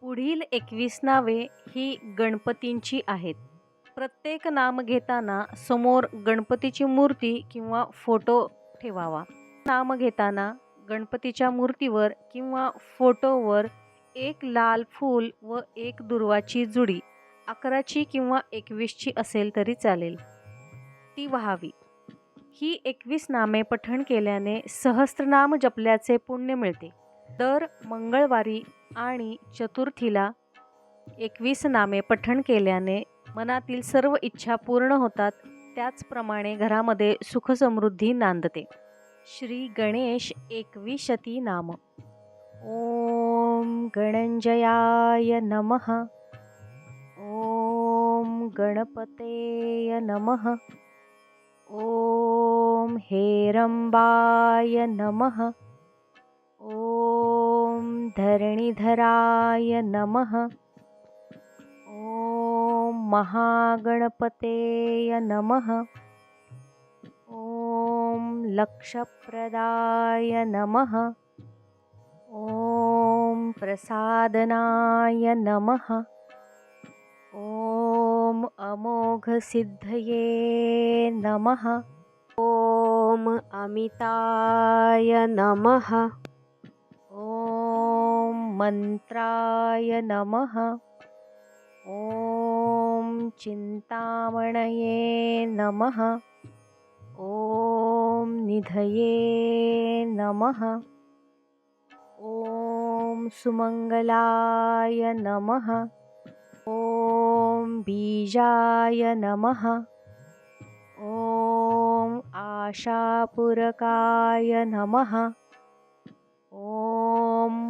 पुढील एकवीस नावे ही गणपतींची आहेत. प्रत्येक नाम घेताना समोर गणपतीची मूर्ती किंवा फोटो ठेवावा. नाम घेताना गणपतीच्या मूर्तीवर किंवा फोटोवर एक लाल फूल व एक दुर्वाची जुडी अकराची किंवा एकवीसची असेल तरी चालेल. ती व्हावी. ही एकवीस नामे पठण केल्याने सहस्त्रनाम जपल्याचे पुण्य मिळते. दर मंगळवारी आणि चतुर्थीला एकवीस नामे पठण केल्याने मनातील सर्व इच्छा पूर्ण होतात. त्याचप्रमाणे घरामध्ये सुखसमृद्धी नांदते. श्री गणेश एकविशती नाम. ओम गणंजयाय नमः. ओम गणपतेय नमः. ओम हेरंबाय नमः. ओम धरणीधराय नमः। ॐ महागणपतेय नमः। ॐ लक्षप्रदाय नमः। ॐ प्रसादनाय नमः। ॐ अमोघसिद्धये नमः। ॐ अमिताय नमः। मंत्राय नमः। ॐ चिन्तामणये नमः। ॐ निधये नमः। ॐ सुमङ्गलाय नमः। ॐ बीजाय नमः। ॐ आशापुरकाय नमः। ॐ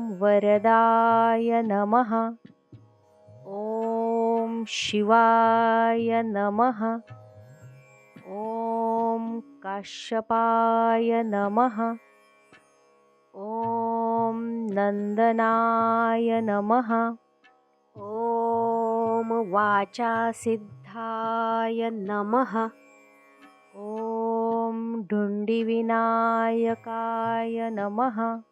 वरदाय नमः। ॐ शिवाय नमः। ॐ काश्यपाय नमः। ॐ नन्दनाय नमः। ॐ वाचासिद्धाय नमः। ॐ ढुण्डिविनायकाय नमः।